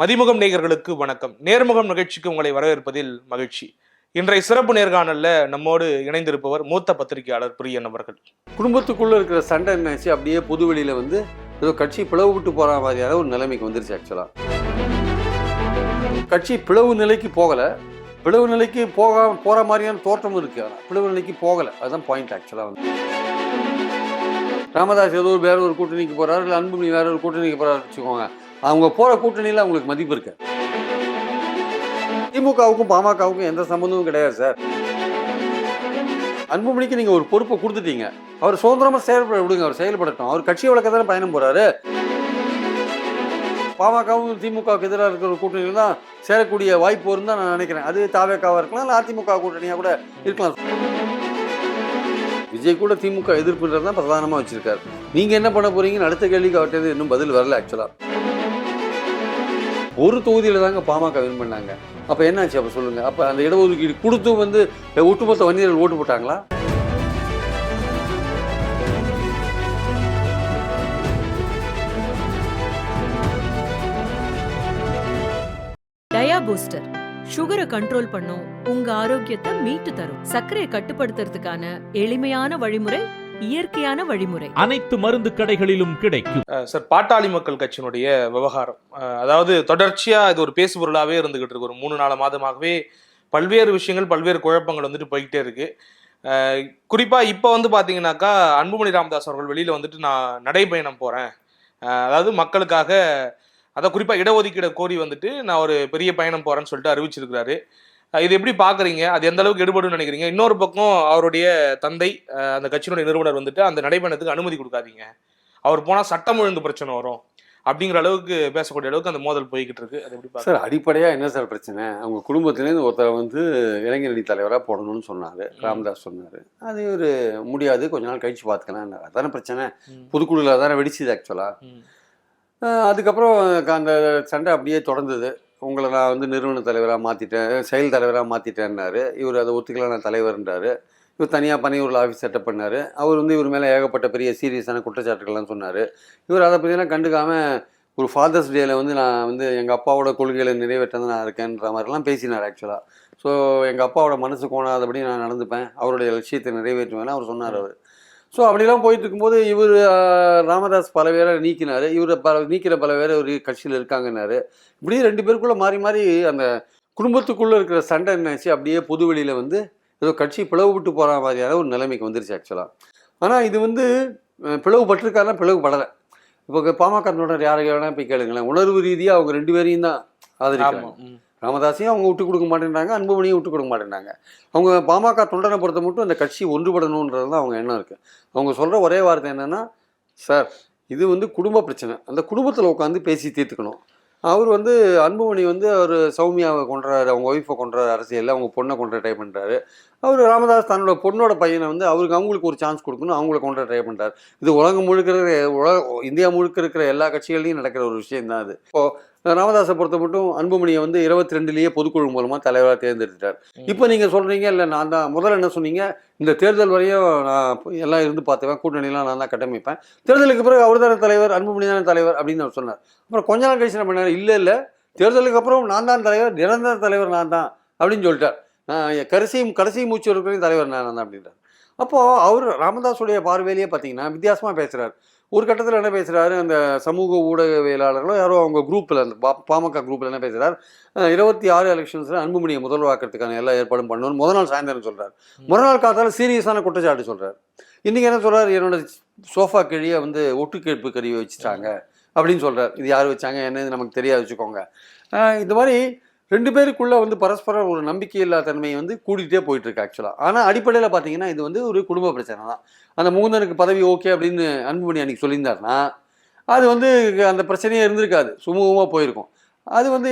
மதிமுகம் நேயர்களுக்கு வணக்கம். நேர்முகம் நிகழ்ச்சிக்கு உங்களை வரவேற்பதில் மகிழ்ச்சி. இன்றைய சிறப்பு நேர்காணல்ல நம்மோடு இணைந்திருப்பவர் மூத்த பத்திரிகையாளர் பிரியன் அவர்கள். குடும்பத்துக்குள்ள இருக்கிற சண்டை நினைச்சு அப்படியே புதுவெளியில வந்து ஏதோ கட்சி பிளவு விட்டு போற மாதிரியான ஒரு நிலைமைக்கு வந்துருச்சு ஆக்சுவலா கட்சி பிளவு நிலைக்கு போகல. பிளவு நிலைக்கு போக போற மாதிரியான தோற்றம் இருக்கு. பிளவு நிலைக்கு போகல. அதுதான் பாயிண்ட் ஆக்சுவலா வந்து. ராமதாஸ் ஏதோ ஒரு வேற ஒரு கூட்டணிக்கு போறாரு. இல்லை அன்புமணி வேற ஒரு கூட்டணிக்கு போறாரு வச்சுக்கோங்க. அவங்க போகிற கூட்டணியில் அவங்களுக்கு மதிப்பு இருக்கு? திமுகவுக்கும் பாமகவுக்கும் எந்த சம்மந்தமும் கிடையாது சார். அன்புமணிக்கு நீங்கள் ஒரு பொறுப்பை கொடுத்துட்டீங்க. அவர் சுதந்திரமாக செயல்பட விடுங்க அவர் செயல்படட்டும். அவர் கட்சி வழக்க தானே பயணம் போகிறாரு பாமகவும் திமுகவுக்கு எதிராக இருக்கிற ஒரு கூட்டணியில் தான் சேரக்கூடிய வாய்ப்பு வரும் தான் நான் நினைக்கிறேன். அது தாவேக்காவாக இருக்கலாம் இல்லை அதிமுக கூட்டணியாக கூட இருக்கலாம். விஜய் கூட திமுக எதிர்ப்புன்றது தான் பிரதானமாக வச்சுருக்காரு. நீங்கள் என்ன பண்ண போகிறீங்கன்னு அடுத்த கேள்விக்கு அவர்கிட்ட இன்னும் பதில் வரல ஆக்சுவலாக ஒரு தொகுதியில் தாங்க பாமக வின் பண்ணாங்க. அப்ப என்னாச்சு? அப்போ சொல்லுங்க. அப்ப அந்த இடஒதுக்கீடு கொடுத்து வந்து ஒட்டுமொத்த வன்னியர்கள் ஓட்டு போட்டாங்களா? டயா பூஸ்டர். சுகரை கண்ட்ரோல் பண்ணும். உங்க ஆரோக்கியத்தை மீட்டு தரும். சர்க்கரையை கட்டுப்படுத்துறதுக்கான எளிமையான வழிமுறை இயற்கையான வழிமுறை. அனைத்து மருந்து கடைகளிலும் கிடைக்கும். சார் பாட்டாளி மக்கள் கட்சியினுடைய விவகாரம். அதாவது தொடர்ச்சியா இது ஒரு பேசு பொருளாவே இருந்துகிட்டு இருக்கு. ஒரு மூணு நாலு மாதமாகவே பல்வேறு விஷயங்கள் பல்வேறு குழப்பங்கள் வந்துட்டு போய்கிட்டே இருக்கு. அஹ் குறிப்பா இப்போ வந்து பாத்தீங்கன்னாக்கா அன்புமணி ராமதாஸ் அவர்கள் வெளியில வந்துட்டு நான் நடைபயணம் போறேன். அதாவது மக்களுக்காக அதை குறிப்பா இடஒதுக்கீடு கோரி வந்துட்டு நான் ஒரு பெரிய பயணம் போறேன்னு சொல்லிட்டு அறிவிச்சிருக்கிறாரு. இது எப்படி பாக்குறீங்க அது எந்த அளவுக்கு எடுபடும் நினைக்கிறீங்க? இன்னொரு பக்கம் அவருடைய தந்தை அந்த கட்சியினுடைய நிறுவனர் வந்துட்டு அந்த நடைபயணத்துக்கு அனுமதி கொடுக்காதீங்க. அவர் போனா சட்டம் ஒழுங்கு பிரச்சனை வரும் அப்படிங்கிற அளவுக்கு பேசக்கூடிய அளவுக்கு அந்த மோதல் போய்கிட்டு இருக்கு. அது எப்படி? சார் அடிப்படையா என்ன சார் பிரச்சனை? அவங்க குடும்பத்திலேருந்து ஒருத்தர் வந்து இளைஞரணி தலைவராக போடணும்னு சொன்னாரு. ராமதாஸ் சொன்னாரு. அது ஒரு முடியாது. கொஞ்ச நாள் கழிச்சு பார்த்துக்கலாம் அதானே பிரச்சனை. பொதுக்குழுல தானே வெடிச்சுது ஆக்சுவலா ம். அதுக்கப்புறம் அந்த சண்டை அப்படியே தொடர்ந்தது. உங்களை நான் வந்து நிறுவன தலைவராக மாற்றிட்டேன் செயல் தலைவராக மாற்றிட்டேன்னாரு இவர் அதை ஒத்துக்கல நான் தலைவர்ன்றாரு. இவர் தனியாக பணியூரில் ஆஃபீஸ் செட்டப் பண்ணார். அவர் வந்து இவர் மேலே ஏகப்பட்ட பெரிய சீரியஸான குற்றச்சாட்டுகள்லாம் சொன்னார். இவர் அதை பற்றிலாம் கண்டுக்காமல் ஒரு ஃபாதர்ஸ் டேல வந்து நான் வந்து எங்கள் அப்பாவோட கொள்கைகளை நிறைவேற்ற நான் இருக்கேன்ற மாதிரிலாம் பேசினார் ஆக்சுவலாக ஸோ எங்கள் அப்பாவோட மனசு கோணாதபடி நான் நடந்துப்பேன். அவருடைய லட்சியத்தை நிறைவேற்றுவேன் அவர் சொன்னார் அவர். ஸோ அப்படிலாம் போயிட்டு இருக்கும்போது இவர் ராமதாஸ் பல பேரை நீக்கினார். இவர் பல நீக்கிற பல பேர் ஒரு கட்சியில் இருக்காங்கன்னாரு. இப்படியே ரெண்டு பேருக்குள்ளே மாறி மாறி அந்த குடும்பத்துக்குள்ளே இருக்கிற சண்டை என்னாச்சு? அப்படியே பொதுவெளியில் வந்து ஏதோ கட்சி பிளவு விட்டு போகிற மாதிரியான ஒரு நிலைமைக்கு வந்துருச்சு ஆக்சுவலாக ஆனால் இது வந்து அஹ், பிளவுபட்டிருக்காருன்னா பிளவுபடலை. இப்போ பாமக யாரை வேணால் போய் கேளுங்களேன். உணர்வு ரீதியாக அவங்க ரெண்டு பேரையும் தான் ஆதரிக்கிறாங்க. ராமதாஸையும் அவங்க விட்டு கொடுக்க மாட்டேன்றாங்க அன்புமணியும் விட்டு கொடுக்க மாட்டேன்றாங்க. அவங்க பாமக தொண்டனை பொறுத்த மட்டும் அந்த கட்சி ஒன்றுபடணுன்றது தான் அவங்க எண்ணம் இருக்குது அவங்க சொல்கிற ஒரே வார்த்தை என்னென்னா சார் இது வந்து குடும்ப பிரச்சனை. அந்த குடும்பத்தில் உட்காந்து பேசி தீர்த்துக்கணும். அவர் வந்து அன்புமணி வந்து அவர் சௌமியாவை கொண்டுறாரு அவங்க ஒய்ஃபை கொண்டுற அரசியலில் அவங்க பொண்ணை கொண்டு ட்ரை பண்ணுறாரு அவர் ராமதாஸ் தன்னோட பொண்ணோட பையனை வந்து அவருக்கு அவங்களுக்கு ஒரு சான்ஸ் கொடுக்கணும் அவங்கள கொண்டு ட்ரை பண்ணுறாரு இது உலகம் முழுக்க இருக்கிற உலக இந்தியா முழுக்க இருக்கிற எல்லா கட்சிகள்லையும் நடக்கிற ஒரு விஷயம் தான் அது. இப்போது ராமதாஸை பொறுத்த மட்டும் அன்புமணியை வந்து இருபத்தி ரெண்டுலேயே பொதுக்குழு மூலமாக தலைவராக தேர்ந்தெடுத்துட்டார். இப்போ நீங்கள் சொல்கிறீங்க இல்லை நான் தான் முதல்ல என்ன சொன்னீங்க இந்த தேர்தல் வரையும் நான் எல்லாம் இருந்து பார்த்துவேன் கூட்டணிலாம் நான் தான் கட்டமைப்பேன். தேர்தலுக்கு பிறகு அவர் தானே தலைவர் அன்புமணி தானே தலைவர் அப்படின்னு அவர் சொன்னார். அப்புறம் கொஞ்ச நாள் கழிச்சு என்ன பண்ணார் இல்லை இல்லை தேர்தலுக்கு அப்புறம் நான் தான் தலைவர் நிரந்தர தலைவர் நான் தான் அப்படின்னு சொல்லிட்டார். நான் என் கடைசி மூச்சு வரைக்கும் தலைவர் நான் தான் அப்படின்றார். அப்போது அவர் ராமதாஸுடைய பார்வையிலேயே பார்த்தீங்கன்னா வித்தியாசமாக பேசுகிறார் ஒரு கட்டத்தில் என்ன பேசுகிறாரு அந்த சமூக ஊடகவியலாளர்களோ யாரோ அவங்க குரூப்பில் அந்த பா- பாமக குரூப்பில் என்ன பேசுகிறார் இருபத்தி ஆறு எலெக்ஷன்ஸில் அன்புமணியை முதல்வாக்கிறதுக்கான எல்லா ஏற்பாடும் பண்ணணும்னு முதல் நாள் சாயந்தரம் சொல்கிறார் மறுநாள் காத்தால சீரியஸான குற்றச்சாட்டு சொல்கிறார் இன்றைக்கி என்ன சொல்கிறார் என்னோட சோஃபா கீழே வந்து ஒட்டுக்கேட்பு கருவி வச்சுட்டாங்க அப்படின்னு சொல்கிறார் இது யார் வச்சாங்க என்னன்னு நமக்கு தெரியாது வச்சுக்கோங்க. இந்த மாதிரி ரெண்டு பேருக்குள்ளே வந்து பரஸ்பரம் ஒரு நம்பிக்கை இல்லாத தன்மை வந்து கூட்டிகிட்டே போயிட்டு இருக்கு ஆக்சுவலாக ஆனால் அடிப்படையில் பார்த்தீங்கன்னா இது வந்து ஒரு குடும்ப பிரச்சனை தான். அந்த முகுந்தனுக்கு பதவி ஓகே அப்படின்னு அன்புமணி அன்னைக்கு சொல்லியிருந்தாருன்னா அது வந்து அந்த பிரச்சனையே இருந்திருக்காது. சுமூகமாக போயிருக்கும். அது வந்து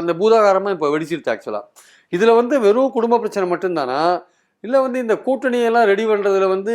அந்த பூதாகாரமாக இப்போ வெடிச்சிருச்சு ஆக்சுவலாக இதில் வந்து வெறும் குடும்ப பிரச்சனை மட்டும்தானா இல்லை வந்து இந்த கூட்டணியெல்லாம் ரெடி பண்ணுறதுல வந்து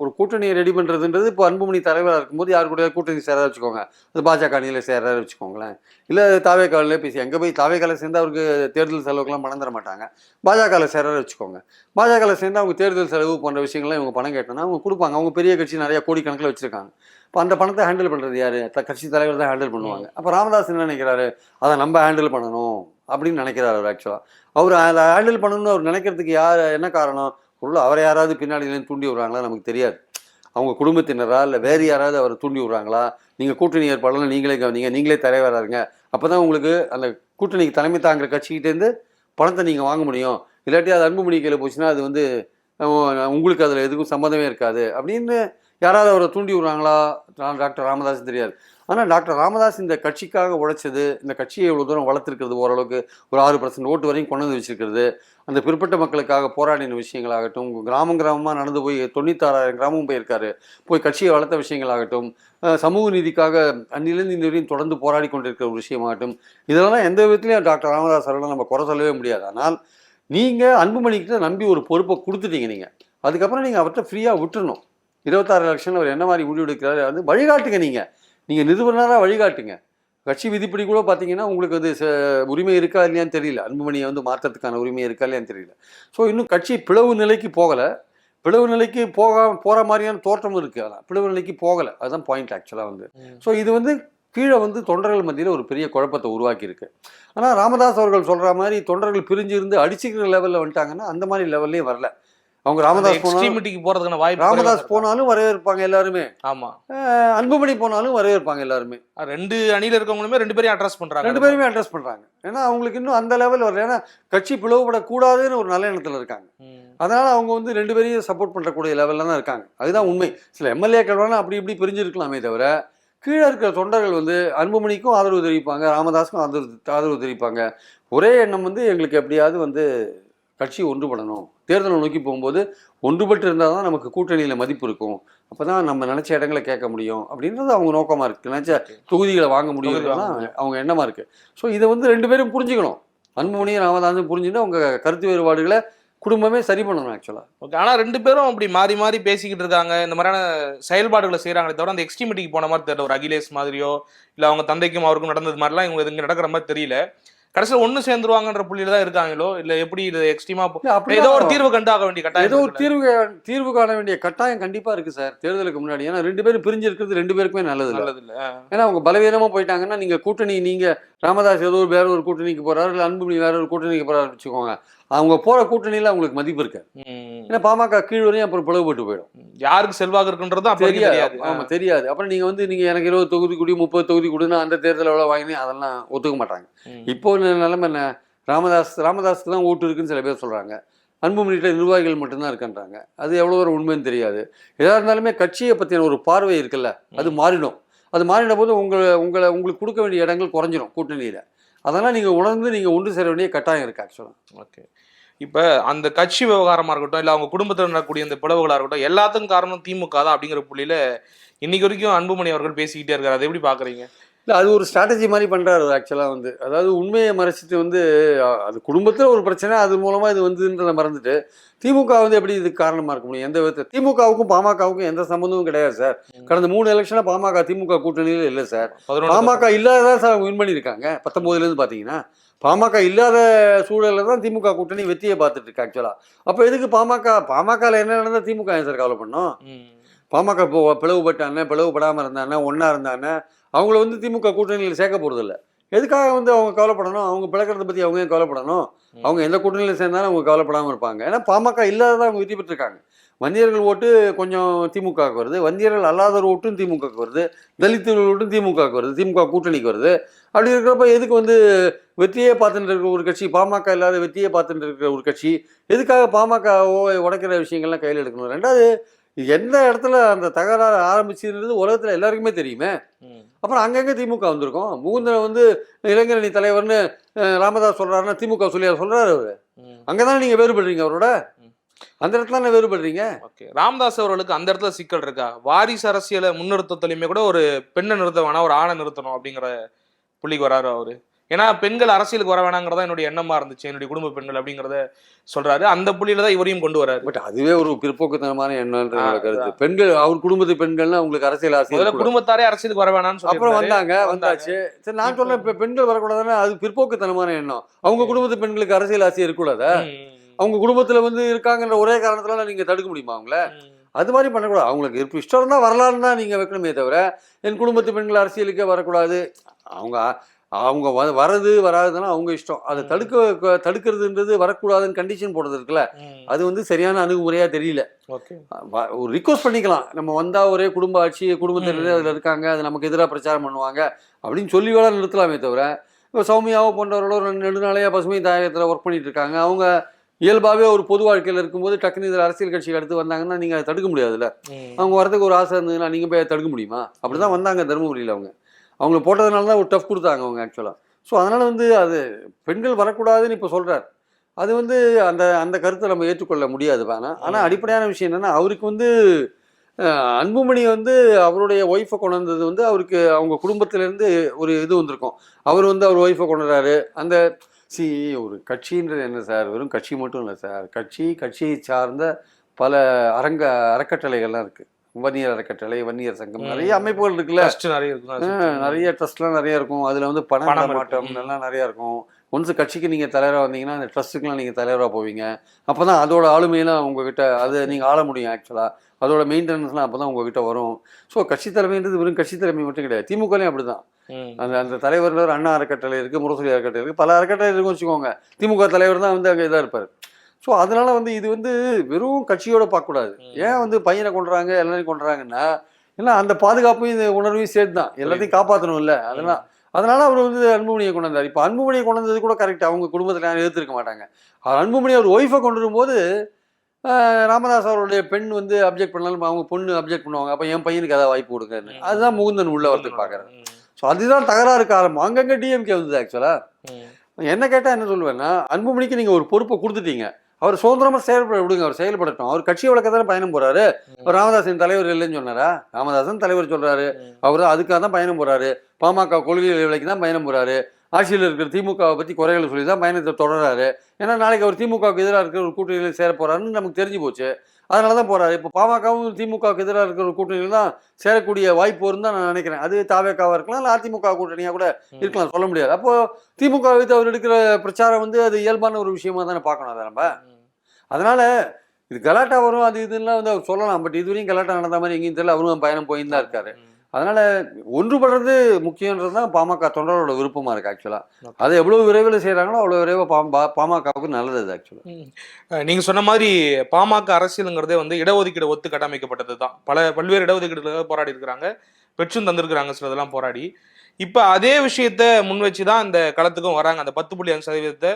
ஒரு கூட்டணியை ரெடி பண்ணுறதுன்றது இப்போ அன்புமணி தலைவராக இருக்கும்போது யார் கூட கூட்டணி சேராத வச்சுக்கோங்க. அது பாஜக அணியில் சேர வச்சுக்கோங்களேன். இல்லை தாவேக்காலே பேசி எங்கே போய் தாவேக்கால சேர்ந்து அவருக்கு தேர்தல் செலவுக்கெல்லாம் பணம் தர மாட்டாங்க. பாஜகவில் சேர வச்சுக்கோங்க. பாஜகவில் சேர்ந்து அவங்க தேர்தல் செலவு போன்ற விஷயங்கள்லாம் இவங்க பணம் கேட்டோன்னா அவங்க கொடுப்பாங்க. அவங்க பெரிய கட்சி நிறைய கோடிக்கணக்கில் வச்சுருக்காங்க. இப்போ அந்த பணத்தை ஹேண்டில் பண்ணுறது யார்? த கட்சி தலைவர் தான் ஹேண்டில் பண்ணுவாங்க. அப்போ ராமதாஸ் என்ன நினைக்கிறாரு? அதை நம்ம ஹேண்டில் பண்ணணும். அப்படின்னு நினைக்கிறார் அவர் ஆக்சுவலாக அவர் அதை ஹேண்டில் பண்ணணும்னு அவர் நினைக்கிறதுக்கு யார் என்ன காரணம்? உள்ள அவரை யாராவது பின்னாடியிலேருந்து தூண்டி விடுறாங்களா நமக்கு தெரியாது. அவங்க குடும்பத்தினரா இல்லை வேறு யாராவது அவரை தூண்டி விடுறாங்களா? நீங்கள் கூட்டணி ஏற்பாடுலாம் நீங்களே கவனிங்க நீங்களே தலைவராக இருங்க. அப்போ தான் உங்களுக்கு அந்த கூட்டணிக்கு தலைமை தாங்கிற கட்சிக்கிட்டேருந்து பணத்தை நீங்கள் வாங்க முடியும். இல்லாட்டி அது அன்புமணி கையில் போச்சுன்னா அது வந்து உங்களுக்கு அதில் எதுக்கும் சம்மந்தமே இருக்காது அப்படின்னு யாராவது அவரை தூண்டி விடுறாங்களா? டாக்டர் ராமதாஸ் தெரியாது. ஆனால் டாக்டர் ராமதாஸ் இந்த கட்சிக்காக உழைச்சது இந்த கட்சியை இவ்வளோ தூரம் வளர்த்துருக்கிறது ஓரளவுக்கு ஒரு ஆறு பர்சன்ட் ஓட்டு வரையும் கொண்டு வந்து வச்சிருக்கிறது அந்த பிற்பட்ட மக்களுக்காக போராடின விஷயங்களாகட்டும் கிராமம் கிராமமாக நடந்து போய் தொண்ணூத்தாறாயிரம் கிராமம் போயிருக்காரு போய் கட்சியை வளர்த்த விஷயங்களாகட்டும் சமூக நீதிக்காக அன்னிலேருந்து இந்த வரையும் தொடர்ந்து போராடி கொண்டிருக்கிற ஒரு விஷயமாகட்டும் இதெல்லாம் எந்த விதத்துலையும் டாக்டர் ராமதாஸ் அவர்களை நம்ம குறை சொல்லவே முடியாது. ஆனால் நீங்கள் அன்புமணிக்கிட்ட நம்பி ஒரு பொறுப்பை கொடுத்துட்டீங்க நீங்கள் அதுக்கப்புறம் நீங்கள் அவர்கிட்ட ஃப்ரீயாக விட்டுறணும். இருபத்தாறு எலெக்ஷன் அவர் என்ன மாதிரி முடிவு எடுக்கிறாரு? வந்து வழிகாட்டுங்க நீங்கள் நீங்கள் நிறுவனராக வழிகாட்டுங்க. கட்சி விதிப்படி கூட பார்த்தீங்கன்னா உங்களுக்கு அது ச- உரிமை இருக்கா இல்லையான்னு தெரியல. அன்புமணியை வந்து மாற்றத்துக்கான உரிமை இருக்கா இல்லையான்னு தெரியல. ஸோ இன்னும் கட்சி பிளவு நிலைக்கு போகலை. பிளவு நிலைக்கு போக போகிற மாதிரியான தோற்றம் இருக்குது அதான். பிளவு நிலைக்கு போகலை. அதுதான் பாயிண்ட் ஆக்சுவலாக வந்து. ஸோ இது வந்து கீழே வந்து தொண்டர்கள் மத்தியில் ஒரு பெரிய குழப்பத்தை உருவாக்கியிருக்கு. ஆனால் ராமதாஸ் அவர்கள் சொல்கிற மாதிரி தொண்டர்கள் பிரிஞ்சு இருந்து அடிச்சுக்கிற லெவலில் வந்துட்டாங்கன்னா அந்த மாதிரி லெவல்லையும் வரல. அவங்க ராமதாஸ் எக்ஸ்ட்ரீமிட்டிக்கு போறதுக்கான வாய்ப்பு ராமதாஸ். போனாலும் வரவேற்பாங்க எல்லாருமே. ஆமா. அன்புமணி போனாலும் வரவேற்பாங்க எல்லாருமே. ரெண்டு அணியில இருக்கவங்களுமே ரெண்டு பேரையும் அட்ரஸ் பண்றாங்க ரெண்டு பேருமே அட்ரஸ் பண்றாங்க. ஏன்னா அவங்களுக்கு இன்னும் அந்த லெவல் வரல. ஏன்னா கட்சி பிளவுபடக்கூடாதுன்னு ஒரு நல்ல எண்ணத்துல இருக்காங்க. அதனால அவங்க வந்து ரெண்டு பேரையும் சப்போர்ட் பண்றக்கூடிய லெவல்ல தான் இருக்காங்க. அதுதான் உண்மை. சில எம்எல்ஏக்கள் வேணா அப்படி இப்படி பிரிஞ்சிருக்கலாமே தவிர கீழே இருக்கிற தொண்டர்கள் வந்து அன்புமணிக்கும் ஆதரவு தெரிவிப்பாங்க ராமதாஸுக்கும் ஆதரவு ஆதரவு தெரிவிப்பாங்க. ஒரே எண்ணம் வந்து எங்களுக்கு எப்படியாவது வந்து கட்சி ஒன்றுபடணும். தேர்தலை நோக்கி போகும்போது ஒன்றுபட்டு இருந்தால் தான் நமக்கு கூட்டணியில் மதிப்பு இருக்கும். அப்போ தான் நம்ம நினச்ச இடங்களை கேட்க முடியும். அப்படின்றது அவங்க நோக்கமாக இருக்குது நினச்ச தொகுதிகளை வாங்க முடியும்ன்றது தான் அவங்க எண்ணமாக இருக்குது ஸோ இதை வந்து ரெண்டு பேரும் புரிஞ்சுக்கணும். அன்புமணியும் ராமதாஸும் புரிஞ்சுட்டு அவங்க கருத்து வேறுபாடுகளை குடும்பமே சரி பண்ணணும் ஆக்சுவலாக ஓகே ஆனா ரெண்டு பேரும் அப்படி மாறி மாறி பேசிக்கிட்டு இருக்காங்க. இந்த மாதிரியான செயல்பாடுகளை செய்யறாங்களே தவிர அந்த எக்ஸ்ட்ரீமிட்டிக்கு போன மாதிரி தெரியல. ஒரு அகிலேஷ் மாதிரியோ இல்ல அவங்க தந்தைக்கும் அவருக்கும் நடந்தது மாதிரிலாம் இவங்க இங்க நடக்கிற மாதிரி தெரியல. கடைசியில் ஒண்ணு சேர்ந்துருவாங்கன்ற புள்ளியில தான் இருக்காங்களோ? இல்ல எப்படி இது எக்ஸ்ட்ரீமா ஏதோ ஒரு தீர்வு கண்டாக வேண்டிய கட்டாயம் ஏதோ ஒரு? தீர்வு தீர்வு காண வேண்டிய கட்டாயம் கண்டிப்பாக இருக்குது சார் தேர்தலுக்கு முன்னாடி. ஏன்னா ரெண்டு பேரும் பிரிஞ்சு இருக்கிறது ரெண்டு பேருக்குமே நல்லது நல்லது இல்ல ஏன்னா அவங்க பலவீனமா போயிட்டாங்கன்னா நீங்க கூட்டணி நீங்க ராமதாஸ் ஏதோ ஒரு வேற ஒரு கூட்டணிக்கு போறாரு இல்லை அன்புமணி வேற ஒரு கூட்டணிக்கு போறாரு வச்சுக்கோங்க. அவங்க போற கூட்டணியில அவங்களுக்கு மதிப்பு இருக்கு. ஏன்னா பாமக கீழ் வரையும் அப்புறம் பிளவுபட்டு போயிடும். யாருக்கு செல்வாக்கு இருக்குன்றது தெரியாது. ஆமா தெரியாது. அப்புறம் நீங்க வந்து நீங்க எனக்கு இருபது தொகுதி குடி முப்பது தொகுதி கொடுன்னா அந்த தேர்தல் எவ்வளவு வாங்கினேன் அதெல்லாம் ஒத்துக்க மாட்டாங்க. இப்போ நிலைமை என்ன? ராமதாஸ் ராமதாஸ்க்கு தான் ஓட்டு இருக்குன்னு சில பேர் சொல்றாங்க. அன்புமணிகிட்ட நிர்வாகிகள் மட்டும்தான் இருக்கின்றாங்க. அது எவ்வளோ ஒரு உண்மைன்னு தெரியாது. எதா இருந்தாலுமே கட்சியை பற்றின ஒரு பார்வை இருக்குல்ல அது மாறிடும். அது மாறின போது உங்களை உங்களை உங்களுக்கு கொடுக்க வேண்டிய இடங்கள் குறைஞ்சிரும் கூட்டணியில். அதெல்லாம் நீங்கள் உணர்ந்து நீங்கள் ஒன்று சேர வேண்டிய கட்டாயம் இருக்குது ஆக்சுவலாக ஓகே. இப்போ அந்த கட்சி விவகாரமாக இருக்கட்டும் இல்லை அவங்க குடும்பத்தில் நடக்கக்கூடிய இந்த பிளவுகளாக இருக்கட்டும் எல்லாத்துக்கும் காரணம் திமுக தான் அப்படிங்கிற புள்ளியில் இன்னைக்கு வரைக்கும் அன்புமணி அவர்கள் பேசிக்கிட்டே இருக்காரு. அதை எப்படி பார்க்குறீங்க இல்லை அது ஒரு ஸ்ட்ராட்டஜி மாதிரி பண்ணுறாரு ஆக்சுவலாக வந்து. அதாவது உண்மையை மறைச்சிட்டு வந்து அது குடும்பத்தில் ஒரு பிரச்சனை அது மூலமாக இது வந்ததுன்றதை மறந்துட்டு திமுக வந்து எப்படி இதுக்கு காரணமாக இருக்க முடியும்? எந்த விதத்தில்? திமுகவுக்கும் பாமகவுக்கும் எந்த சம்மந்தமும் கிடையாது சார். கடந்த மூணு எலெக்ஷனாக பாமக திமுக கூட்டணியில் இல்லை சார். பாமக இல்லாததான் சார் வின் பண்ணியிருக்காங்க? பத்தொம்போதுலேருந்து பார்த்தீங்கன்னா பாமக இல்லாத சூழலில் தான் திமுக கூட்டணி வெற்றியை பார்த்துட்டு இருக்கு ஆக்சுவலாக அப்போ எதுக்கு பாமக? பாமகவில் என்ன நடந்தால் திமுக ஏன் சார் கவலை பண்ணோம் பாமக இப்போ பிளவுபட்டானே பிளவுபடாமல் இருந்தானே ஒன்றா இருந்தானே அவங்கள வந்து திமுக கூட்டணியில் சேர்க்க போகிறதில்ல எதுக்காக வந்து அவங்க கவலைப்படணும்? அவங்க பிளக்கிறத பற்றி அவங்க ஏன் கவலைப்படணும். அவங்க எந்த கூட்டணியில் சேர்ந்தாலும் அவங்க கவலைப்படாமல் இருப்பாங்க. ஏன்னா பாமக இல்லாததான் அவங்க வெற்றி பெற்றிருக்காங்க. வந்தியர்கள் ஓட்டு கொஞ்சம் திமுகவுக்கு வருது. வந்தியர்கள் அல்லாதவர் ஓட்டும் திமுகவுக்கு வருது. தலித்துகள் ஓட்டும் திமுகவுக்கு வருது. திமுக கூட்டணிக்கு வருது. அப்படி இருக்கிறப்ப எதுக்கு வந்து வெற்றியே பார்த்துட்டு இருக்கிற ஒரு கட்சி பாமக இல்லாத வெற்றியே பார்த்துட்டு இருக்கிற ஒரு கட்சி எதுக்காக பாமகவோ உடைக்கிற விஷயங்கள்லாம் கையில் எடுக்கணும்? ரெண்டாவது எந்த இடத்துல அந்த தகராறு ஆரம்பிச்சுன்றது உலகத்தில் எல்லாருக்குமே தெரியுமே. அப்புறம் அங்கங்கே திமுக வந்திருக்கோம். முகுந்தன் வந்து இளைஞரணி தலைவர்னு ராமதாஸ் சொல்றாருன்னா திமுக சொல்லி சொல்றாரு அவரு. அங்கே தானே நீங்கள் வேறுபடுறீங்க அவரோட. அந்த இடத்துல தானே வேறுபடுறீங்க? ஓகே. ராமதாஸ் அவர்களுக்கு அந்த இடத்துல சிக்கல் இருக்கா? வாரிசு அரசியலை முன்னிறுத்தத்துலையுமே கூட ஒரு பெண்ணை நிறுத்த வேணாம் ஒரு ஆணை நிறுத்தணும் அப்படிங்கிற புள்ளிக்கு வராரு அவரு? ஏன்னா பெண்கள் அரசியலுக்கு வர வேணாங்கிறதா என்னுடைய எண்ணமா இருந்துச்சு. என்னுடைய குடும்ப பெண்கள் அப்படிங்கிறத சொல்றாரு. அந்த புள்ளியில தான் இவரையும் கொண்டு வராரு. பட் அதுவே ஒரு பிற்போக்குத்தனமான என்னோட கருத்து. பெண்கள் அவர் குடும்பத்து பெண்கள்னா உங்களுக்கு அரசியல் ஆசை. குடும்பத்தாரே அரசியலுக்கு வர வேணாம்னு அப்புறம் வந்தாங்க வந்தாச்சு. சரி நான் இப்ப பெண்கள் வரக்கூடாதுன்னா அது பிற்போக்குத்தனமான எண்ணம். அவங்க குடும்பத்து பெண்களுக்கு அரசியல் ஆசை இருக்கக்கூடாதா? அவங்க குடும்பத்துல வந்து இருக்காங்கன்ற ஒரே காரணத்துல நீங்க தடுக்க முடியுமா அவங்கள? அது மாதிரி பண்ணக்கூடாது. அவங்களுக்கு இருப்பு இஷ்டம் இருந்தால் வரலான்னு தான் நீங்கள் வைக்கணுமே தவிர என் குடும்பத்து பெண்கள் அரசியலுக்கே வரக்கூடாது. அவங்க அவங்க வ- வரது வராதுன்னா அவங்க இஷ்டம். அதை தடுக்க தடுக்கிறதுன்றது வரக்கூடாதுன்னு கண்டிஷன் போடுறது இருக்குல்ல அது வந்து சரியான அணுகுமுறையாக தெரியல. ஒரு ரிக்வஸ்ட் பண்ணிக்கலாம். நம்ம வந்தா ஒரே குடும்ப ஆட்சி குடும்பத்தினரே அதில் இருக்காங்க அது நமக்கு எதிராக பிரச்சாரம் பண்ணுவாங்க அப்படின்னு சொல்லி வேலை நிறுத்தலாமே தவிர இப்போ சௌமியாவோ போன்றவர்களோ ரெண்டு ரெண்டு நாளையா பசுமை தாயகத்தில் ஒர்க் பண்ணிட்டு இருக்காங்க. அவங்க இயல்பாகவே ஒரு பொது வாழ்க்கையில் இருக்கும்போது டக்குனு இதில் அரசியல் கட்சிக்கு அடுத்து வந்தாங்கன்னா நீங்கள் அதை தடுக்க முடியாதுல்ல. அவங்க வரதுக்கு ஒரு ஆசை இருந்ததுன்னா நீங்கள் போய் அதை தடுக்க முடியுமா? அப்படி தான் வந்தாங்க தருமபுரியில் அவங்க. அவங்களை போட்டதுனால தான் ஒரு டஃப் கொடுத்தாங்க அவங்க ஆக்சுவலாக ஸோ அதனால் வந்து அது பெண்கள் வரக்கூடாதுன்னு இப்போ சொல்கிறார் அது வந்து அந்த அந்த கருத்தை நம்ம ஏற்றுக்கொள்ள முடியாது வேணாம் ஆனால் அடிப்படையான விஷயம் என்னென்னா அவருக்கு வந்து அன்புமணி வந்து அவருடைய ஒய்ஃபை கொண்டு வந்தது வந்து அவருக்கு அவங்க குடும்பத்திலேருந்து ஒரு இது வந்திருக்கும். அவர் வந்து அவர் ஒய்ஃபை கொண்டு வர்றாரு அந்த சி ஒரு கட்சின்றது என்ன சார்? வெறும் கட்சி மட்டும் இல்லை சார். கட்சி கட்சியை சார்ந்த பல அரங்க அறக்கட்டளைகள்லாம் இருக்குது வன்னியர் அறக்கட்டளை வன்னியர் சங்கம் நிறைய. அமைப்புகள் இருக்குல்ல. நிறைய இருக்கு ஆ, நிறைய ட்ரஸ்ட்லாம் நிறைய இருக்கும். அதில் வந்து பண பணம். மாற்றம். எல்லாம் நிறைய இருக்கும். ஒன்ஸ் கட்சிக்கு நீங்கள் தலைவராக வந்தீங்கன்னா அந்த ட்ரஸ்ட்டுக்கெலாம் நீங்கள் தலைவராக போவீங்க. அப்போ தான் அதோட ஆளுமையெல்லாம் உங்ககிட்ட அது நீங்கள் ஆள முடியும் ஆக்சுவலாக அதோட மெயின்டெனன்ஸ்லாம் அப்போ தான் உங்ககிட்ட வரும். ஸோ கட்சி தலைமைன்றது வெறும் கட்சி தலைமை மட்டும் கிடையாது. திமுகலையும் அப்படி தான். அந்த அந்த தலைவர்ல ஒரு அண்ணா அறக்கட்டளை இருக்குது முரசொலி அறக்கட்டளை இருக்குது பல அறக்கட்டளை இருக்குன்னு வச்சுக்கோங்க. திமுக தலைவர் தான் வந்து அங்கே இதாக இருப்பார். ஸோ அதனால வந்து இது வந்து வெறும் கட்சியோட பார்க்கக்கூடாது. ஏன் வந்து பையனை கொண்டுறாங்க எல்லாரையும் கொண்டுறாங்கன்னா ஏன்னா அந்த பாதுகாப்பும் இந்த உணர்வையும் சேர்த்து தான் எல்லாத்தையும் காப்பாற்றணும்ல அதெல்லாம். அதனால அவர் வந்து அன்புமணியை கொண்டு வந்தார். இப்போ அன்புமணியை கொண்டு வந்தது கூட கரெக்ட் அவங்க குடும்பத்தில் யாரும் எதிர்த்திருக்க மாட்டாங்க. அவர் அன்புமணி அவர் ஒய்ஃபை கொண்டு வரும்போது ராமதாஸ் அவருடைய பெண் வந்து அப்ஜெக்ட் பண்ணாலும் அவங்க பொண்ணு அப்ஜெக்ட் பண்ணுவாங்க. அப்போ என் பையனுக்கு ஏதாவது வாய்ப்பு கொடுங்கன்னு. அதுதான் முகுந்தன் உள்ள வரதுக்கு பார்க்குறேன். ஸோ அதுதான் தகராறு காரணம். அங்கங்கே டிஎம்கே வந்தது ஆக்சுவலாக. என்ன கேட்டால் என்ன சொல்லுவேன்னா அன்புமணிக்கு நீங்கள் ஒரு பொறுப்பை கொடுத்துட்டீங்க. அவர் சுதந்திரமாக செயல்பட விடுங்க அவர் செயல்படட்டும். அவர் கட்சி வழக்க தானே பயணம் போறாரு? அவர் ராமதாஸின் தலைவர் இல்லைன்னு சொன்னாரா? ராமதாசன் தலைவர் சொல்றாரு. அவர் அதுக்காக தான் பயணம் போறாரு. பாமக கொள்கை விலைக்கு தான் பயணம் போறாரு. ஆட்சியில் இருக்கிற திமுகவை பற்றி குறைகளை சொல்லி தான் பயணத்தை தொடராரு ஏன்னா நாளைக்கு அவர் திமுகவுக்கு எதிராக இருக்கிற ஒரு கூட்டணியில் சேர போறாருன்னு நமக்கு தெரிஞ்சு போச்சு. அதனால தான் போறாரு. இப்போ பாமகவும் திமுகவுக்கு எதிராக இருக்கிற ஒரு கூட்டணியில் தான் சேரக்கூடிய வாய்ப்பு வரும்னு தான் நான் நினைக்கிறேன். அது தாவேக்காவாக இருக்கலாம் இல்லை அதிமுக கூட்டணியாக கூட இருக்கலாம் சொல்ல முடியாது. அப்போ திமுக வைத்து அவர் எடுக்கிற பிரச்சாரம் வந்து அது இயல்பான ஒரு விஷயமா தானே பார்க்கணும் அதை நம்ம? அதனால இது கலாட்டா வரும் அது இதெல்லாம் வந்து அவர் சொல்லலாம். பட் இதுவரையும் கலாட்டா நடந்த மாதிரி எங்கேயும் தெரியல. அவரும் பயணம் போயின்னு தான் இருக்காரு. அதனால ஒன்றுபடுறது முக்கியன்றது தான் பாமக தொண்டரோட விருப்பமா இருக்கு ஆக்சுவலா Okay. அதை எவ்வளவு விரைவில் செய்றாங்களோ அவ்வளவு விரைவாக பாம பாமகவுக்கு நல்லது அது ஆக்சுவலா ம். அஹ் நீங்க சொன்ன மாதிரி பாமக அரசியலுங்கிறதே வந்து இடஒதுக்கீடு ஒத்து கட்டமைக்கப்பட்டது தான். பல பல்வேறு இடஒதுக்கீடுகளுக்காக போராடி இருக்கிறாங்க. பெற்றும் தந்திருக்கிறாங்க சிலதெல்லாம் போராடி. இப்ப அதே விஷயத்த முன் வச்சு தான் இந்த களத்துக்கும் வராங்க. அந்த பத்து புள்ளி அஞ்சு சதவீதத்தை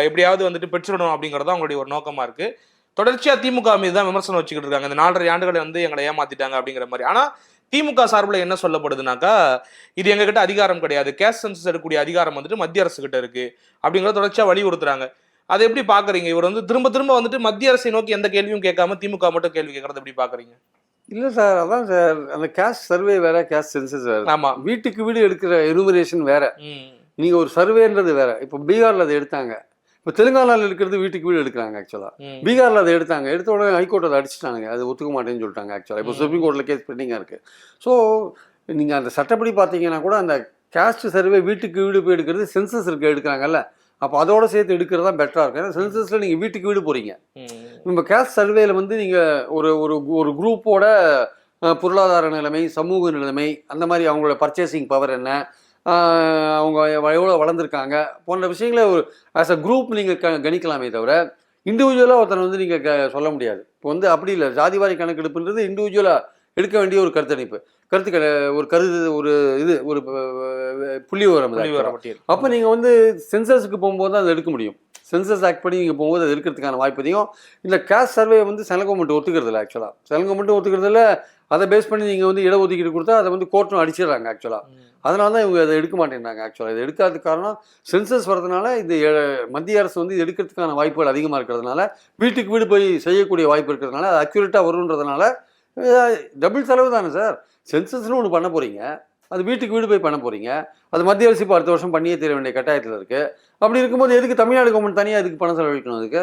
எப்படியாவது வந்துட்டு பெற்றுடணும் அப்படிங்கறது அவங்களுடைய ஒரு நோக்கமா இருக்கு. தொடர்ச்சியா திமுக மீது தான் விமர்சனம் வச்சுக்கிட்டு இருக்காங்க. இந்த நாலரை ஆண்டுகளை வந்து எங்களை ஏமாத்திட்டாங்க அப்படிங்கிற மாதிரி. ஆனா திமுக சார்பில் என்ன சொல்லப்படுதுனாக்கா இது எங்ககிட்ட அதிகாரம் கிடையாது. கேஸ் சென்சஸ் எடுக்கக்கூடிய அதிகாரம் வந்துட்டு மத்திய அரசு கிட்ட இருக்கு அப்படிங்கறத தொடர்ச்சியா வலியுறுத்துறாங்க. அதை எப்படி பாக்குறீங்க? இவர் வந்து திரும்ப திரும்ப வந்துட்டு மத்திய அரசை நோக்கி எந்த கேள்வியும் கேட்காம திமுக மட்டும் கேள்வி கேட்கறது எப்படி பாக்குறீங்க? இல்ல சார் அதான் சார். அந்த கேஷ் சர்வே வேற கேஷ் சென்சஸ் வேற. ஆமா. வீட்டுக்கு வீடு எடுக்கிற எனுமரேஷன் வேற. நீங்க ஒரு சர்வேன்றது வேற. இப்போ பீகார்ல அதை எடுத்தாங்க. இப்போ தெலுங்கானால இருக்கிறது வீட்டுக்கு வீடு எடுக்கிறாங்க ஆக்சுவலா ம். பீகார்ல அதை எடுத்தாங்க. எடுத்த உடனே ஹைகோர்ட் அதை அடிச்சிட்டாங்க அது ஒத்துக்க மாட்டேன்னு சொல்லிட்டாங்க ஆக்சுவலாக இப்போ. சுப்ரீம் கோர்ட்டில் கேஸ் பெண்டிங்காக இருக்கு. ஸோ நீங்கள் அந்த சட்டப்படி பார்த்தீங்கன்னா கூட அந்த கேஸ்ட் சர்வே வீட்டுக்கு வீடு போய் எடுக்கிறது சென்சஸ் இருக்கு எடுக்கிறாங்கல்ல. அப்போ அதோட சேர்த்து எடுக்கிறது தான் பெட்டராக இருக்கும். ஏன்னா சென்சஸில் நீங்கள் வீட்டுக்கு வீடு போகிறீங்க. நம்ம கேஸ்ட் சர்வேல வந்து நீங்கள் ஒரு ஒரு ஒரு குரூப்போட பொருளாதார நிலைமை சமூக நிலைமை அந்த மாதிரி அவங்களோட பர்ச்சேசிங் பவர் என்ன அவங்க எவ்வளோ வளர்ந்துருக்காங்க போன்ற விஷயங்களை ஒரு ஆஸ் அ குரூப் நீங்கள் க கணிக்கலாமே தவிர இண்டிவிஜுவலாக ஒருத்தனை வந்து நீங்கள் க சொல்ல முடியாது. இப்போ வந்து அப்படி இல்லை. ஜாதிவாரி கணக்கெடுப்புன்றது இண்டிவிஜுவலாக எடுக்க வேண்டிய ஒரு கருத்தணிப்பு. கருத்துக்களை ஒரு கருது ஒரு இது ஒரு புள்ளி பட்டியல். அப்போ நீங்கள் வந்து சென்சஸுக்கு போகும்போது தான் அதை எடுக்க முடியும். சென்சஸ் ஆக்ட் படி நீங்கள் போகும்போது அது இருக்கிறதுக்கான வாய்ப்பு அதிகம் இந்த கேஸ் சர்வே வந்து சென்ட்ரல் கவர்மெண்ட் ஒத்துக்கிறது இல்லை ஆக்சுவலாக சென்ட்ரல் கவர்மெண்ட் ஒத்துக்கிறது இல்லை அதை பேஸ் பண்ணி நீங்கள் வந்து இடஒதுக்கீடு கொடுத்தா அதை வந்து கோர்ட்டும் அடிச்சிடுறாங்க ஆக்சுவலாக அதனால தான் இவங்க அதை எடுக்க மாட்டேங்கிறாங்க ஆக்சுவலாக இது எடுக்காததுக்கு காரணம் சென்சஸ் வரதுனால இந்த மத்திய அரசு வந்து இது எடுக்கிறதுக்கான வாய்ப்புகள் அதிகமாக இருக்கிறதுனால வீட்டுக்கு வீடு போய் செய்யக்கூடிய வாய்ப்பு இருக்கிறதுனால அது அக்யூரேட்டாக வருன்றதுனால டபுள் செலவு தானே சார் சென்சஸ்னு ஒன்று பண்ண போகிறீங்க அது வீட்டுக்கு வீடு போய் பண்ண போகிறீங்க அது மத்திய அரசு இப்போ அடுத்த வருஷம் பண்ணியே தீர வேண்டிய கட்டாயத்தில் இருக்குது அப்படி இருக்கும்போது எதுக்கு தமிழ்நாடு கவர்மெண்ட் தனியாக அதுக்கு பணம் செலவழிக்கணும் அதுக்கு?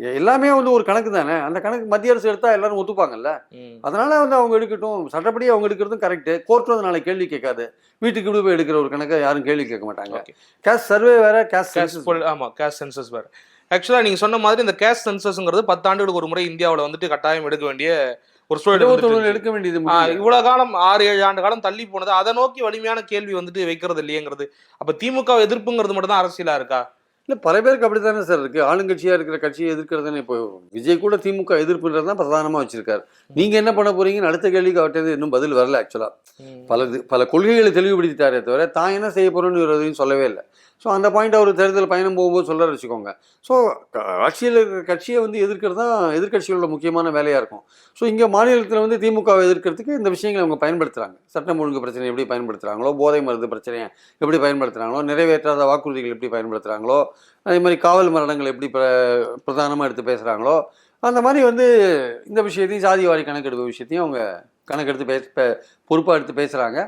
எல்லாமே வந்து ஒரு கணக்கு தானே? அந்த கணக்கு மத்திய அரசு எடுத்தால் எல்லாரும் ஒத்துப்பாங்கல்ல. அதனால வந்து அவங்க எடுக்கட்டும். சட்டப்படி அவங்க எடுக்கிறதும் கரெக்டு கோர்ட் வந்து நாளை கேள்வி கேட்காது. வீட்டுக்கு வீடு போய் எடுக்கிற ஒரு கணக்கை யாரும் கேள்வி கேட்க மாட்டாங்க. கேஷ் சர்வே வேற கேஷ் poll- ஆமா கேஷ் சென்சஸ் வேற. ஆக்சுவலா நீங்க சொன்ன மாதிரி இந்த கேஷ் சென்சஸ்ங்கிறது பத்தாண்டுகளுக்கு ஒரு முறை இந்தியாவுல வந்துட்டு கட்டாயம் எடுக்க வேண்டிய ஒரு சூழல். எடுக்க வேண்டியது. இவ்வளவு காலம் ஆறு ஏழு ஆண்டு காலம் தள்ளி போனது. அதை நோக்கி வலிமையான கேள்வி வந்துட்டு வைக்கிறது இல்லையேங்கிறது. அப்ப திமுக எதிர்ப்புங்கிறது மட்டும் தான் அரசியலா இருக்கா? இல்ல பல பேருக்கு அப்படித்தானே சார் இருக்கு. ஆளுங்கட்சியா இருக்கிற கட்சியை எதிர்க்கிறதுன்னு இப்போ விஜய் கூட திமுக எதிர்ப்புன்றது தான் பிரதானமா வச்சிருக்காரு. நீங்க என்ன பண்ண போறீங்கன்னு அடுத்த கேள்விக்கு அவர்கிட்ட இன்னும் பதில் வரல ஆக்சுவலா பல பல கொள்கைகளை தெளிவுபடுத்திட்டாரே தவிர தான் என்ன செய்ய போறோம்னு இவரையும் சொல்லவே இல்லை. ஸோ அந்த பாயிண்ட் அவர் தேர்தல் பயணம் போகும்போது சொல்ல வச்சுக்கோங்க. ஸோ ஆட்சியில் இருக்கிற கட்சியை வந்து எதிர்க்கிறது தான் எதிர்க்கட்சிகளோட முக்கியமான வேலையாக இருக்கும். ஸோ இங்கே மாநிலத்தில் வந்து திமுகவை எதிர்க்கிறதுக்கு இந்த விஷயங்களை அவங்க பயன்படுத்துகிறாங்க சட்டம் ஒழுங்கு பிரச்சனை எப்படி பயன்படுத்துகிறாங்களோ போதை மருந்து பிரச்சனையை எப்படி பயன்படுத்துகிறாங்களோ நிறைவேற்றாத வாக்குறுதிகள் எப்படி பயன்படுத்துகிறாங்களோ அதே மாதிரி காவல் மரணங்கள் எப்படி பிரதானமாக எடுத்து பேசுகிறாங்களோ அந்த மாதிரி வந்து இந்த விஷயத்தையும் சாதிவாரி கணக்கெடுப்பு விஷயத்தையும் அவங்க கணக்கெடுத்து பேச பொறுப்பாக எடுத்து பேசுகிறாங்க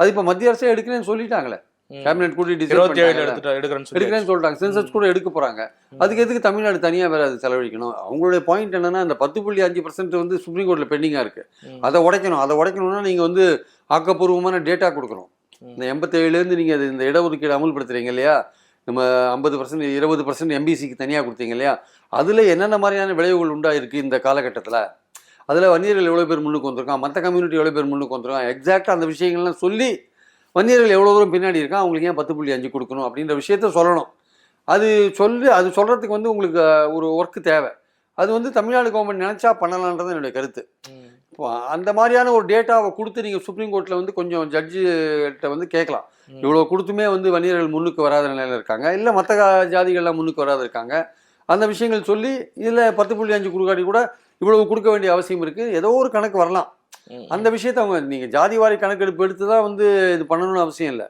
அது இப்போ மத்திய அரசே எடுக்கிறேன்னு சொல்லிட்டாங்களே. கேபினெட் கூட டிசைட் இருபத்தி ஏழு எடுக்கிறேன்னு சொல்லிட்டாங்க. சென்சஸ் கூட எடுக்க போறாங்க. அதுக்கு எதுக்கு தமிழ்நாடு தனியா வேற அது செலவழிக்கணும்? அவங்களுடைய பாயிண்ட் என்னன்னா அந்த பத்து புள்ளி அஞ்சு பர்சன்ட் வந்து சுப்ரீம் கோர்ட்ல பெண்டிங்கா இருக்கு. அதை உடைக்கணும். அதை உடைக்கணும்னா நீங்க வந்து ஆக்கப்பூர்வமான டேட்டா கொடுக்கணும். இந்த எண்பத்தேழுலேருந்து நீங்க அது இந்த இடஒதுக்கீடு அமுல்படுத்துறீங்க இல்லையா? நம்ம ஐம்பது பர்சன்ட் இருபது பர்சன்ட் எம்பிசிக்கு தனியாக கொடுத்தீங்க இல்லையா? அதில் என்னென்ன மாதிரியான விளைவுகள் உண்டாயிருக்கு இந்த காலகட்டத்தில்? அதில் வன்னியர்கள் எவ்வளோ பேர் முன்னுக்கு வந்திருக்கான் மற்ற கம்யூனிட்டி எவ்வளோ பேர் முன்னுக்கு வந்திருக்கான் எக்ஸாக்டாக அந்த விஷயங்கள்லாம் சொல்லி வன்னியர்கள் எவ்வளோ தூரம் பின்னாடி இருக்கான் அவங்களுக்கு ஏன் பத்து புள்ளி அஞ்சு கொடுக்கணும் அப்படின்ற விஷயத்த சொல்லணும். அது சொல்லி அது சொல்கிறதுக்கு வந்து உங்களுக்கு ஒரு ஒர்க்கு தேவை. அது வந்து தமிழ்நாடு கவர்மெண்ட் நினச்சா பண்ணலான்றது என்னுடைய கருத்து. இப்போ அந்த மாதிரியான ஒரு டேட்டாவை கொடுத்து நீங்கள் சுப்ரீம் கோர்ட்டில் வந்து கொஞ்சம் ஜட்ஜிகிட்ட வந்து கேட்கலாம். இவ்வளோ கொடுத்துமே வந்து வன்னியர்கள் முன்னுக்கு வராத நிலையில் இருக்காங்க. இல்லை மற்ற ஜாதிகள்லாம் முன்னுக்கு வராத இருக்காங்க. அந்த விஷயங்கள் சொல்லி இதில் பத்து புள்ளி அஞ்சு கொடுக்காட்டி கூட இவ்வளவு கொடுக்க வேண்டிய அவசியம் இருக்குது ஏதோ ஒரு கணக்கு வரலாம். அந்த விஷயத்தை அவங்க நீங்கள் ஜாதி வாரி கணக்கெடுப்பு எடுத்து தான் வந்து இது பண்ணணும்னு அவசியம் இல்லை.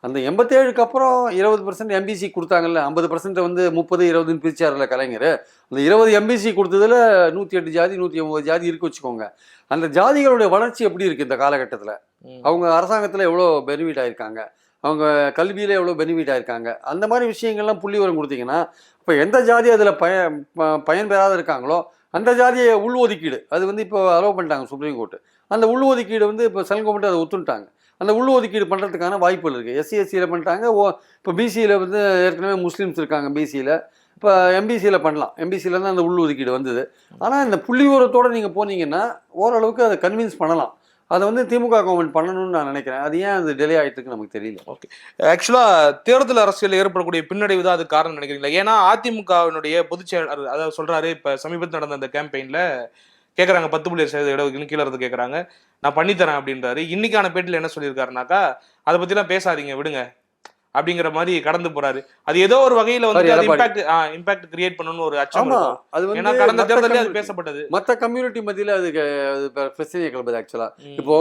அந்த எண்பத்தேழுக்கு அப்புறம் இருபது பர்சன்ட் எம்பிசி கொடுத்தாங்கல்ல ஐம்பது பர்சன்ட் வந்து முப்பது இருபதுன்னு பிரிச்சார்ல கலைஞர். அந்த இருபது எம்பிசி கொடுத்ததுல நூற்றி எட்டு ஜாதி நூற்றி ஒம்பது ஜாதி இருக்கு வச்சுக்கோங்க. அந்த ஜாதிகளுடைய வளர்ச்சி எப்படி இருக்குது இந்த காலகட்டத்தில். அவங்க அரசாங்கத்தில் எவ்வளோ பெனிஃபிட் ஆயிருக்காங்க? அவங்க கல்வியில் எவ்வளோ பெனிஃபிட் ஆயிருக்காங்க? அந்த மாதிரி விஷயங்கள்லாம் புள்ளி வரம் கொடுத்தீங்கன்னா இப்போ எந்த ஜாதி அதில் பய ப- பயன்பெறாத இருக்காங்களோ அந்த ஜாதியை உள்ஒதுக்கீடு. அது வந்து இப்போ அலோவ் பண்ணிட்டாங்க சுப்ரீம் கோர்ட்டு அந்த உள்ஒதுக்கீடு வந்து இப்போ சென்ட்ரல் கவர்மெண்ட் அதை ஒத்துட்டாங்க அந்த உள்ஒதுக்கீடு பண்ணுறதுக்கான வாய்ப்புகள் இருக்குது எஸ்சி எஸ்சியில் பண்ணிட்டாங்க. ஓ இப்போ பிசியில் வந்து ஏற்கனவே முஸ்லீம்ஸ் இருக்காங்க பிசியில் இப்போ எம்பிசியில் பண்ணலாம். எம்பிசியில் தான் அந்த உள்ஒதுக்கீடு வந்தது. ஆனால் இந்த புள்ளி உரத்தோடு நீங்கள் போனீங்கன்னா ஓரளவுக்கு அதை கன்வின்ஸ் பண்ணலாம். அதை வந்து திமுக கவர்மெண்ட் பண்ணணும்னு நான் நினைக்கிறேன். அது ஏன் அது டிலே ஆகிட்டு நமக்கு தெரியல. ஓகே ஆக்சுவலாக தேர்தல் அரசியல் ஏற்படக்கூடிய பின்னடைவு தான் அது காரணம் நினைக்கிறீங்களா? ஏன்னா அதிமுகவினுடைய பொதுச் செயலாளர் அதாவது சொல்கிறாரு இப்போ சமீபத்தில் நடந்த அந்த கேம்பெயினில் கேட்குறாங்க பத்து புள்ளி சதவீத இடஒதுக்கீடு கீழே இருந்து கேட்குறாங்க நான் பண்ணித்தரேன் அப்படின்றாரு. இன்னைக்கான பேட்டில் என்ன சொல்லியிருக்காருனாக்கா அதை பற்றிலாம் பேசாதீங்க விடுங்க. அப்படிங்கிற மாதிரி கடந்து போறாரு அது ஏதோ ஒரு வகையில வந்து. இம்பாக்ட் இம்பாக்ட் கிரியேட் பண்ணணும்னு ஒரு அச்சம். அது ஏன்னா கடந்த மத்த தேர்தலே அது பேசப்பட்டது மற்ற கம்யூனிட்டி மத்தியில் அது பிரச்சனையை கிளம்புது ஆக்சுவலா. இப்போ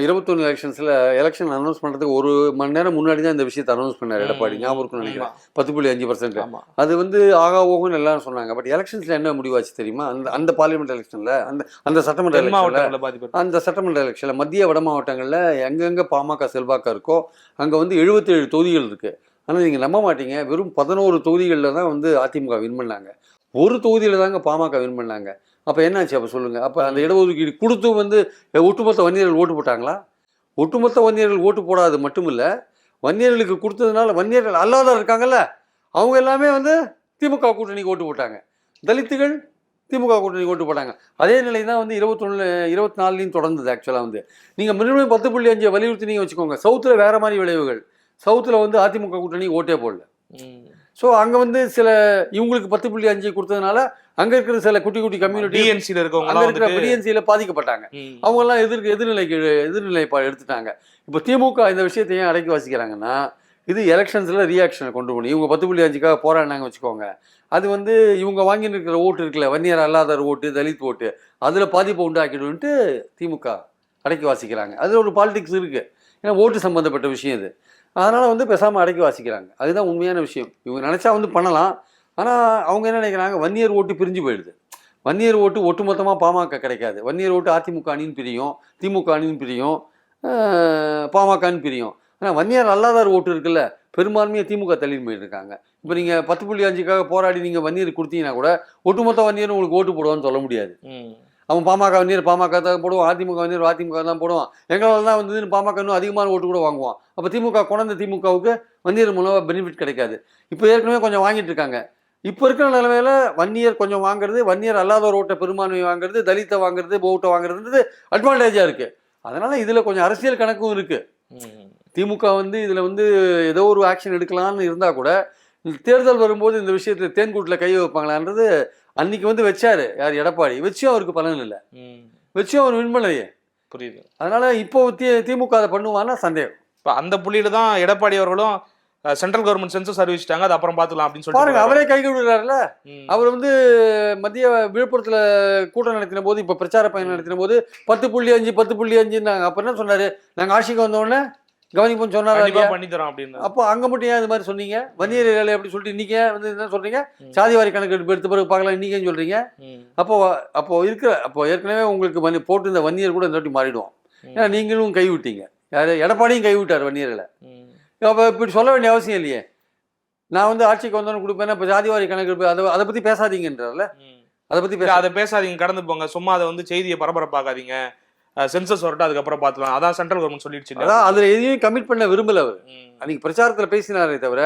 இருபத்தொன்னு எலெக்ஷன்ஸ்ல எலெக்ஷன் அனௌன்ஸ் பண்றதுக்கு ஒரு மணி நேரம் முன்னாடி தான் இந்த விஷயத்தை அனௌன்ஸ் பண்ணார் எடப்பாடி. ஞாபகம் இருக்கும்னு நினைக்கிறேன். பத்து புள்ளி அஞ்சு பர்சன்ட் அது வந்து ஆகா ஓகுன்னு எல்லாரும் சொன்னாங்க. பட் எலெக்ஷன்ஸ்ல என்ன முடிவாச்சு தெரியுமா? அந்த அந்த பார்லிமெண்ட் எலெக்ஷன்ல அந்த அந்த சட்டமன்ற எலெக்ஷன்ல அந்த சட்டமன்ற எலெக்ஷன்ல மத்திய வட மாவட்டங்கள்ல எங்கெங்க பாமக செல்வாக்கா இருக்கோ அங்க வந்து 77 தொகுதிகள் இருக்கு. ஆனா நீங்க நம்ப மாட்டீங்க. வெறும் பதினோரு தொகுதிகளில் தான் வந்து அதிமுக வின் பண்ணாங்க. ஒரு தொகுதியில தாங்க பாமக வின் பண்ணாங்க. அப்ப என்னாச்சு? அப்ப சொல்லுங்க. அப்ப அந்த இடஒதுக்கீடு கொடுத்து வந்து ஒட்டுமொத்த வன்னியர்கள் ஓட்டு போட்டாங்களா? ஒட்டுமொத்த வன்னியர்கள் ஓட்டு போடாது மட்டும் இல்ல வன்னியர்களுக்கு கொடுத்ததுனால வன்னியர்கள் அல்லாத இருக்காங்கல்ல அவங்க எல்லாமே வந்து திமுக கூட்டணிக்கு ஓட்டு போட்டாங்க. தலித்துகள் திமுக கூட்டணிக்கு ஓட்டு போட்டாங்க. அதே நிலை தான் வந்து இருபத்தொன்னு இருபத்தி நாலுலையும் தொடர்ந்தது ஆக்சுவலாக வந்து. நீங்கள் மினிமம் பத்து புள்ளி அஞ்சு வலியுறுத்தி நீங்கள் வச்சுக்கோங்க. சவுத்தில் வேற மாதிரி விளைவுகள். சவுத்தில் வந்து அதிமுக கூட்டணி ஓட்டே போடல. ம். ஸோ அங்கே வந்து சில இவங்களுக்கு பத்து புள்ளி அஞ்சு கொடுத்ததுனால அங்கே இருக்கிற சில குட்டி குட்டி கம்யூனிட்டி DNC ல இருக்கவங்க அங்கே இருக்கிற வந்துட்டு பிடிஎன்சியில் பாதிக்கப்பட்டாங்க. அவங்கெல்லாம் எதிர் எதிர்நிலைக்கு எதிர்நிலைப்பாடு எடுத்துட்டாங்க. இப்போ திமுக இந்த விஷயத்தை ஏன் அடக்கி வாசிக்கிறாங்கன்னா இது எலெக்ஷன்ஸில் ரியாக்ஷனை கொண்டு போகணும். இவங்க பத்து புள்ளி அஞ்சுக்காக போராடினாங்க வச்சுக்கோங்க. அது வந்து இவங்க வாங்கின்னு இருக்கிற ஓட்டு இருக்குல்ல வன்னியர் அல்லாதவர் ஓட்டு தலித் ஓட்டு அதில் பாதிப்பை உண்டாக்கிடுன்ட்டு திமுக அடக்கி வாசிக்கிறாங்க. அது ஒரு பாலிடிக்ஸ் இருக்குது ஏன்னா ஓட்டு சம்மந்தப்பட்ட விஷயம் இது. அதனால் வந்து பேசாமல் அடக்கி வாசிக்கிறாங்க. அதுதான் உண்மையான விஷயம். இவங்க நினச்சா வந்து பண்ணலாம். ஆனால் அவங்க என்ன நினைக்கிறாங்க? வன்னியர் ஓட்டு பிரிஞ்சு போயிடுது. வன்னியர் ஓட்டு ஒட்டுமொத்தமாக பாமக கிடைக்காது. வன்னியர் ஓட்டு அதிமுக அணின்னு பிரியும். திமுக அணின்னு பிரியும். பாமகன்னு பிரியும். ஆனால் வன்னியர் அல்லாதார் ஓட்டு இருக்குல்ல பெரும்பான்மையாக திமுக தள்ளின்னு போயிட்டுருக்காங்க. இப்போ நீங்கள் பத்து புள்ளி அஞ்சுக்காக போராடி நீங்கள் வன்னியர் கொடுத்தீங்கன்னா கூட ஒட்டுமொத்த வன்னியர் உங்களுக்கு ஓட்டு போடுவான்னு சொல்ல முடியாது. அவன் பாமக வன்னியர் பாமக தான் போடுவான் அதிமுக வன்னியர் அதிமுக தான் போடுவான். எங்களால் தான் வந்து பாமக இன்னும் அதிகமான ஓட்டு கூட வாங்குவான். அப்போ திமுக கொண்டு திமுகவுக்கு வன்னியர் மூலமாக பெனிஃபிட் கிடைக்காது. இப்போ ஏற்கனவே கொஞ்சம் வாங்கிட்டு இருக்காங்க. இப்போ இருக்கிற நிலைமையில வன்னியர் கொஞ்சம் வாங்குறது வன்னியர் அல்லாதவர் ஓட்டை பெரும்பான்மை வாங்குறது தலித்தை வாங்குறது ஓட்டை வாங்குறதுன்றது அட்வான்டேஜாக இருக்கு. அதனால இதில் கொஞ்சம் அரசியல் கணக்கும் இருக்கு. ம். திமுக வந்து இதில் வந்து ஏதோ ஒரு ஆக்ஷன் எடுக்கலாம்னு இருந்தால் கூட தேர்தல் வரும்போது இந்த விஷயத்தில் தேன்கூட்டில் கை வைப்பாங்களான்றது அன்னைக்கு வந்து வச்சாரு யார்? எடப்பாடி. வச்சும் அவருக்கு பலன் இல்லை. வச்சும் அவர் வின் பண்ணலையே. புரியுது. அதனால இப்போ தி திமுக அதை பண்ணுவான்னா சந்தேகம். இப்ப அந்த புள்ளியில தான் எடப்பாடி அவர்களும் சென்ட்ரல் கவர்மெண்ட் சென்சஸ் அறிவிச்சிட்டாங்க அது அப்புறம் பார்த்துக்கலாம் அப்படின்னு பாருங்க போறாரு. அவரே கை விடுறாருல. அவர் வந்து மத்திய விழுப்புரத்துல கூட்டம் நடத்தின போது இப்ப பிரச்சார பயணம் நடத்தின போது பத்து புள்ளி அஞ்சு பத்து புள்ளி அஞ்சுன்னாங்க. அப்ப என்ன சொன்னாரு? நாங்க ஆட்சிக்கு வந்த கவனிப்போம் சொன்னாரா? பண்ணி தரோம் அப்படின்னு. அப்போ அங்க மட்டும் ஏன் இது மாதிரி சொன்னீங்க? வன்னியர் ஏழை அப்படி சொல்லிட்டு இன்னைக்கு வந்து என்ன சொல்றீங்க. சாதிவாரி கணக்கு எடுத்த பிறகு பார்க்கலாம் இன்னைக்கு ஏன் சொல்றீங்க. அப்போ அப்போ இருக்கிற அப்போ ஏற்கனவே உங்களுக்கு வன்னி போட்டு இந்த வன்னியர் கூட இந்த வாட்டி மாறிடுவோம். ஏன்னா நீங்களும் கை விட்டீங்க யாரு? எடப்பாடியும் கை விட்டார் வன்னியர்களை. ம். அப்போ இப்படி சொல்ல வேண்டிய அவசியம் இல்லையே. நான் வந்து ஆட்சிக்கு வந்தோன்னு கொடுப்பேன் இப்போ ஜாதிவாரி கணக்கு அதை அதை பத்தி பேசாதீங்கன்றல ம். அதை பத்தி அதை பேசாதீங்க கடந்து போங்க. சும்மா அதை வந்து செய்தியை பரபரப்பாக்காதீங்க. சென்சஸ் வரட்டும் அதுக்கப்புறம் பார்த்துக்கலாம் அதான் சென்ட்ரல் கவர்மெண்ட் சொல்லிடுச்சு? அதான் அதுல எதையும் கமிட் பண்ண விரும்பல அவர். அன்னைக்கு பிரச்சாரத்துல பேசினாரே தவிர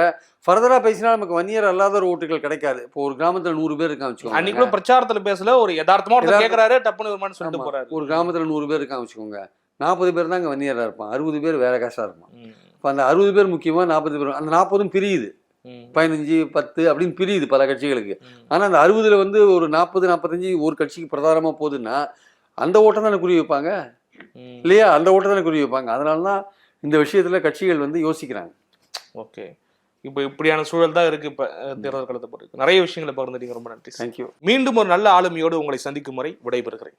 ஃபர்தரா பேசினா நமக்கு வன்னியர் அல்லாத ஒரு ஓட்டுகள் கிடைக்காது இப்போ ஒரு கிராமத்துல நூறு பேர் இருக்காங்க வச்சுக்கோங்க அன்னைக்கு கூட பிரச்சாரத்துல பேசல ஒரு யதார்த்தமா ஒருத்தர் கேக்குறாரு டப்புன்னு சொல்லிட்டு. போறாரு ஒரு கிராமத்துல நூறு பேர் இருக்காங்க வச்சுக்கோங்க நாற்பது பேர் தான் அங்கே வன்னியராக இருப்பான் அறுபது பேர் வேற காசாக இருப்பான். இப்போ அந்த அறுபது பேர் முக்கியமா நாற்பது பேர் அந்த நாற்பதும் பிரியுது. பதினஞ்சு பத்து அப்படின்னு பிரியுது பல கட்சிகளுக்கு ம். ஆனா அந்த அறுபதுல வந்து ஒரு நாற்பது நாற்பத்தஞ்சு ஒரு கட்சிக்கு பிரதானமா போகுதுன்னா அந்த ஓட்டம் தானே குறி வைப்பாங்க. இல்லையா? அந்த ஓட்டம் தானே குறி வைப்பாங்க. அதனால தான் இந்த விஷயத்துல கட்சிகள் வந்து யோசிக்கிறாங்க. ஓகே. இப்போ இப்படியான சூழல் தான் இருக்கு இப்ப தேர்தல் களத்தை பொறுத்து நிறைய விஷயங்களை பகிர்ந்துட்டீங்க. ரொம்ப நன்றி தேங்க்யூ மீண்டும் ஒரு நல்ல ஆளுமையோடு உங்களை சந்திக்கும் முறை விடைபெறுகிறேன்.